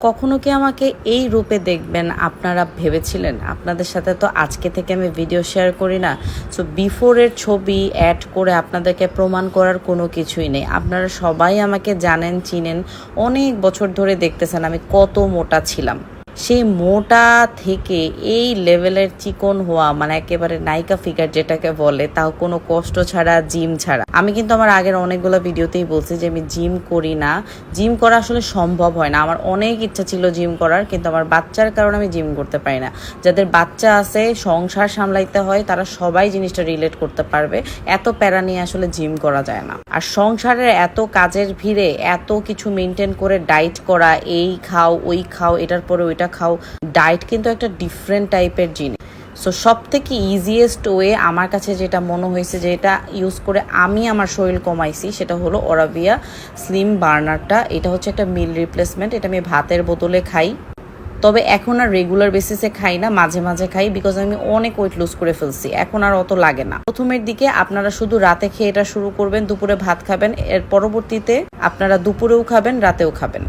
কখনো কি আমাকে এই রূপে দেখবেন? আপনারা ভেবেছিলেন? আপনাদের সাথে তো আজকে থেকে আমি ভিডিও শেয়ার করি না। সো বিফোরের ছবি অ্যাড করে আপনাদেরকে প্রমাণ করার কোনো কিছুই নেই। আপনারা সবাই আমাকে জানেন, চিনেন, অনেক বছর ধরে দেখতেছেন আমি কত মোটা ছিলাম। সেই মোটা থেকে এই লেভেলের চিকন হওয়া মানে একেবারে নায়িকা ফিগার যেটাকে বলে, তাও কোনো কষ্ট ছাড়া জিম ছাড়া। আমি কিন্তু আমার আগের অনেকগুলো ভিডিওতেই বলছি যে আমি জিম করি না। জিম করা আসলে সম্ভব হয় না। আমার অনেক ইচ্ছা ছিল জিম করার, কিন্তু আমার বাচ্চার কারণে আমি জিম করতে পারি না। যাদের বাচ্চা আছে, সংসার সামলাইতে হয়, তারা সবাই জিনিসটা রিলেট করতে পারবে। এত প্যারা নিয়ে আসলে জিম করা যায় না। আর সংসারের এত কাজের ভিড়ে এত কিছু মেনটেন করে ডাইট করা, এই খাও, ওই খাও, এটার পরে ওইটা খাও ডাইট কিন্তু একটা ডিফারেন্ট টাইপের জিনিস। সো সব থেকে ইজিয়েস্ট ওয়ে আমার কাছে যেটা মনে হয়েছে যে এটা ইউজ করে আমি আমার শরীর কমাইছি, সেটা হলো ওরাভিয়া স্লিম বার্নারটা এটা হচ্ছে একটা মিল রিপ্লেসমেন্ট এটা আমি ভাতের বোতলে খাই। তবে এখন আর রেগুলার বেসিসে খাই না, মাঝে মাঝে খাই বিকজ আমি অনেক ওয়েট লুজ করে ফেলছি। এখন আর অত লাগে না। প্রথমের দিকে আপনারা শুধু রাতে খেয়ে এটা শুরু করবেন, দুপুরে ভাত খাবেন, এর পরবর্তীতে আপনারা দুপুরেও খাবেন, রাতেও খাবেন।